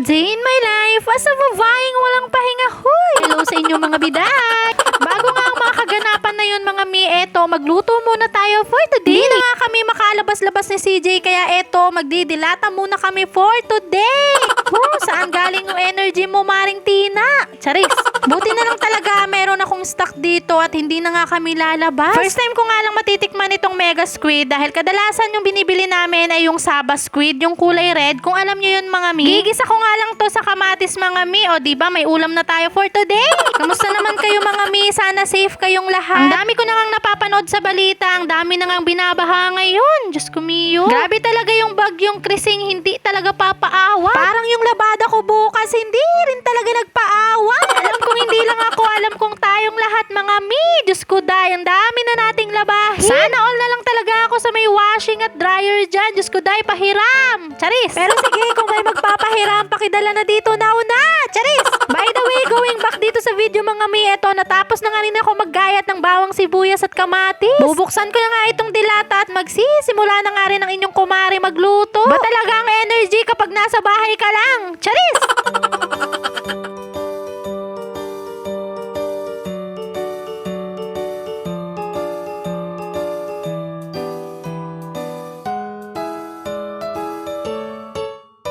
day in my life as a babaeng walang pahinga. Hoy! Hello sa inyo mga biday! Bago nga ang mga kaganapan na yun mga mi, eto, magluto muna tayo for today. Hindi na kami makalabas-labas ni CJ, kaya eto, magdidilata muna kami for today. Oh, saan galing yung energy mo, Maring Tina? Charis, buti na lang akong stock dito at hindi na nga kami lalabas. First time ko nga lang matitikman itong mega squid dahil kadalasan yung binibili namin ay yung saba squid, yung kulay red. Kung alam nyo yun mga mi, gigisa ko nga lang to sa kamatis mga mi. O di ba may ulam na tayo for today. Kamusta naman kayo mga mi? Sana safe kayong lahat. Ang dami ko na ngang napapanood sa balita, ang dami na ngang binabaha ngayon. Diyos ko miyo. Grabe talaga yung bagyong krising, hindi talaga papaawa. Parang yung labada ko bukas, hindi rin talaga nagpaawa. Alam kong hindi lang ako, alam lahat mga mi. Diyos ko day, ang dami na nating labahin. Sana all na lang talaga ako sa may washing at dryer dyan. Diyos ko day, pahiram. Charis. Pero sige, kung may magpapahiram, pakidala na dito na una. Charis. By the way, going back dito sa video mga mi, eto, natapos na nga rin ako maggayat ng bawang sibuyas at kamatis. Bubuksan ko na nga itong dilata at magsisimula na nga rin ang inyong kumari magluto. Ba talaga ang energy kapag nasa bahay ka lang? Charis!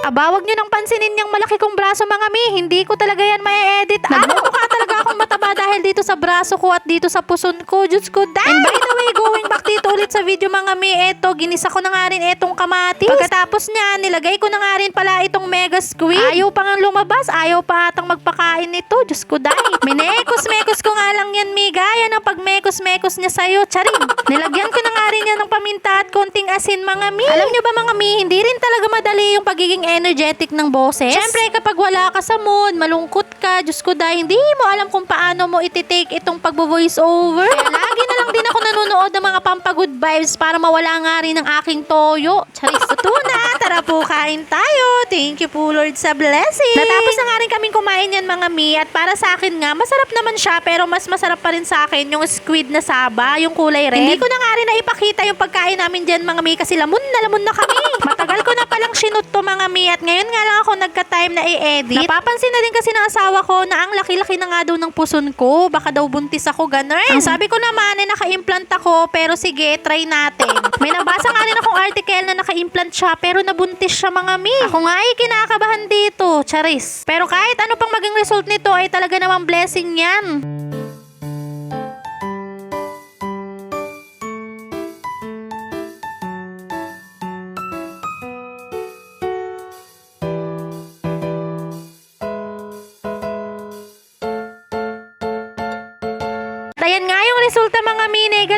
Abawag nyo nang pansinin yung malaki kong braso mga mi. Hindi ko talaga yan ma-edit. Ah, mukha talaga akong mataba dahil dito sa braso ko at dito sa puson ko. Diyos ko, dahil. And by the way, going back dito ulit sa video mga mi, eto, ginisa ko na nga rin etong kamatis. Pagkatapos niya, nilagay ko na nga rin pala itong mega squid. Ayaw pa nga lumabas, ayaw pa atang magpakain nito. Diyos ko, dahil. Minekos-mekos ko nga yan, mi. Gaya ng pagmekos-mekos niya sa'yo. Charing. Nilagyan ko na nga rin yan ng paminta at konting asin mga mi. Alam nyo ba mga mi, hindi rin talaga madali yung pagiging energetic ng boses. Siyempre, kapag wala ka sa mood, malungkot ka, Diyos ko dahil hindi mo alam kung paano mo iti-take itong pagbo-voice over. Kaya lang din ako nanonood ng mga pampagood vibes para mawala nga rin ang aking toyo. Charis, ito na. Tara po, kain tayo. Thank you po, Lord, sa blessing. Natapos na nga rin kaming kumain yan, mga mi. At para sa akin nga, masarap naman siya, pero mas masarap pa rin sa akin yung squid na saba, yung kulay red. Hindi ko na nga rin naipakita yung pagkain namin dyan, mga mi, kasi lamon na lamon na kami. Matagal ko na palang sinut to, mga mi, at ngayon nga lang ako nagka-time na i-edit. Napapansin na din kasi ng asawa ko na ang laki-laki na nga daw ng puson ko. Baka daw buntis ako, ganun. Ang sabi ko naman, eh, naka-implant ako, pero sige, try natin. May nabasa nga rin akong article na naka-implant siya, pero nabuntis siya, mga mi. Ako nga ay kinakabahan dito, charis. Pero kahit ano pang maging result nito, ay talaga namang blessing yan.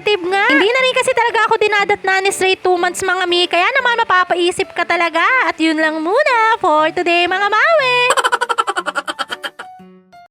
Negative nga. Hindi na rin kasi talaga ako dinadat na ni straight 2 months mga mi, kaya naman mapapaisip ka talaga. At yun lang muna for today mga mawe.